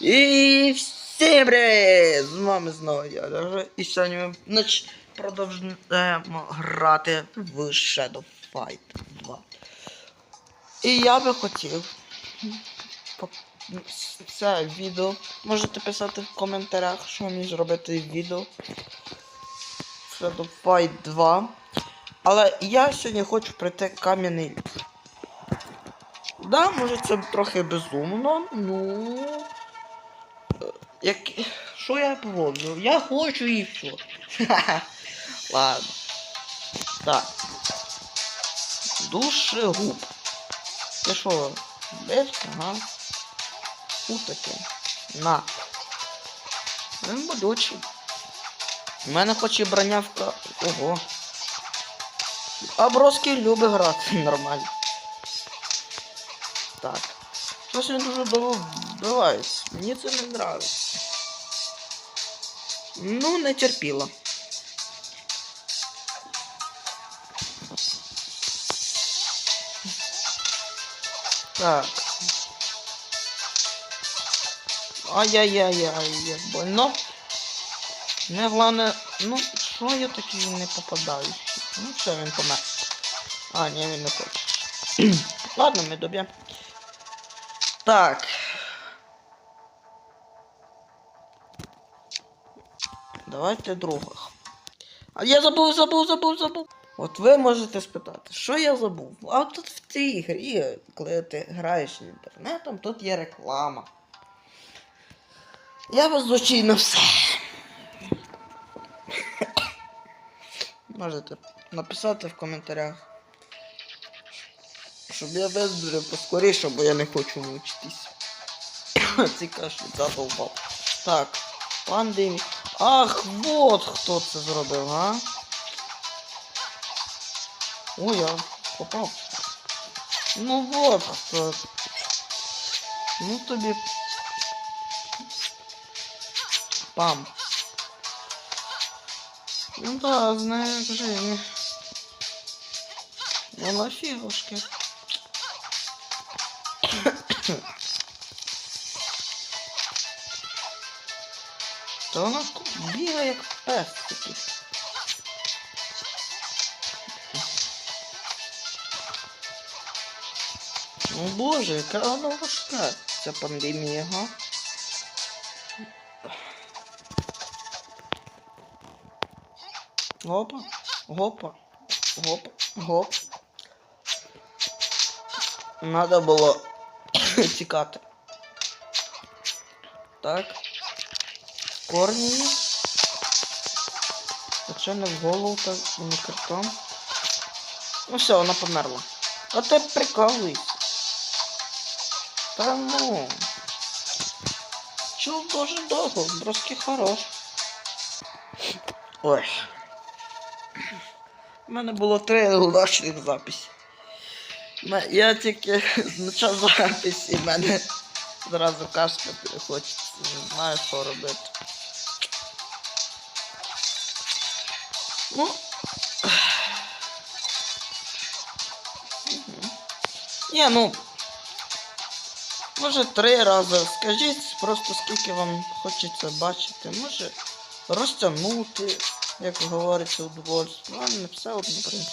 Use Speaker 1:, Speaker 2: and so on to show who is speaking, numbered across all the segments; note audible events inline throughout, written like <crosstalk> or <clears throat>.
Speaker 1: І всім привіт! З вами знову я Лежа. І сьогодні ми нач... продовжуємо грати в Shadow Fight 2. І я би хотів це відео. Можете писати в коментарях, що мені зробити відео. Shadow Fight 2. Але я сьогодні хочу пройти кам'яний ліс. Да, може це трохи безумно, ну. е, Як... Що я поводжу? Я хочу і все. <laughs> Ладно. Так. Душегуб. Ти що, бився, ага? Фу таке. На. Він болючий. У мене хоч і броня в ка... Ого. А Броский любить грати <laughs> нормально. Так. Щось він дуже вбивається. Мені це не нравиться. Ну, не терпіло. Так. Ай-яй-яй-яй, як больно. Не головне, ну, що я такий не попадаю? Ну, все, він помер. А, ні, він не хоче. <clears throat> Ладно, ми доб'ємо. Так. Давайте других. А я забув, забув, забув, забув. От ви можете спитати, що я забув? А тут в цій грі, коли ти граєш інтернетом, тут є реклама. Я вас зучив на все. Можете написати в коментарях. Щоб я виздоровів поскоріше, бо я не хочу мучитись. <coughs> Ці кашлі задовбав. Так, пандемі. Ах, вот хто це зробив, а? Ой, я попав. Ну вот хто. Ну тобі. Пам. Ну да, знаю, як Женя. Вона фігушки. Та вона бігає як пес такий. Ну боже, яка вона важка, ця пандемія, га? Опа, опа, гоп, гоп. Надо було <coughs> тікати. Так. Корні. Якщо не в голову, то не картон. Ну все, вона померла. А ти прикалуйся. Та ну. Чув дуже довго, броски хорош. Ой. У мене було три удачних записи. Я тільки <laughs> почав записі, в мене зразу кашляти хочеться. Не знаю, що робити. Ну. Ні, ну. Може три рази. Скажіть просто скільки вам хочеться бачити. Може розтягнути, як говориться, удовольствие. Ну, не все одно, в принципі.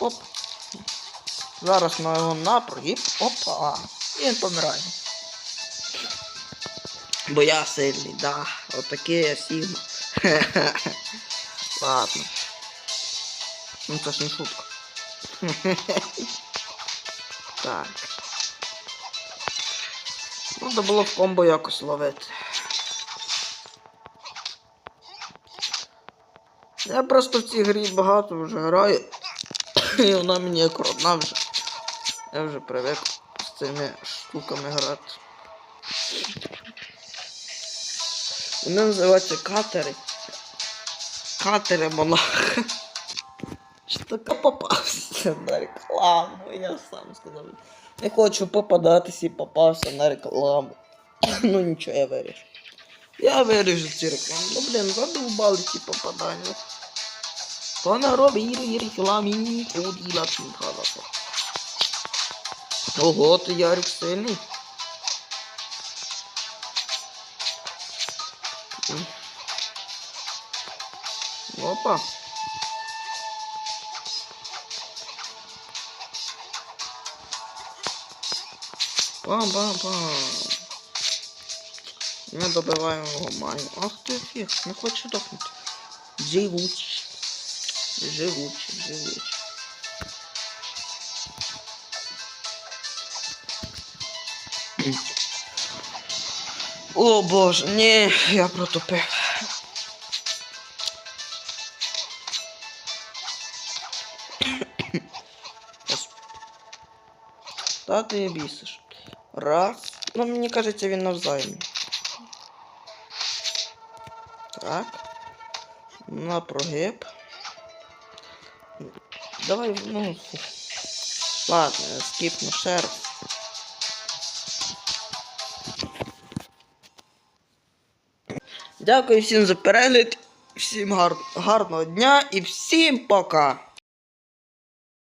Speaker 1: Оп. Зараз на його напрогиб. Опа. І він помирає. Бо я сильний, да. Отакий я Сігма. <laughs> Ладно. Ну це ж не шутка. <laughs> так. Треба було в комбо якось ловити. Я просто в цій грі багато вже граю. <coughs> І вона мені як родна вже. Я вже привик з цими штуками грати. Вони називаються катери. Катери монах. Що попався на рекламу, я сам сказав. Не хочу попадатися і попався на рекламу. ну нічого, я вирішу. Я виріжу ці реклами. Ну блін, задовбали ці попадання. Вона робить рекламі, поділа чим Ого, ти Ярик сильний. М. Опа. Пам-пам-пам. Ми добиваємо його маю. Ах ти фіг, не хоче дохнути. Живучий. Живучий, живучий. О боже, ні, я протопив. Ос- Та ти бісиш. Раз. Ну, мені кажеться, він навзаєм. Так. На прогиб. Давай, ну. Ладно, я скіпну ще. Дякую всім за перегляд, всім гар... гарного дня і всім пока!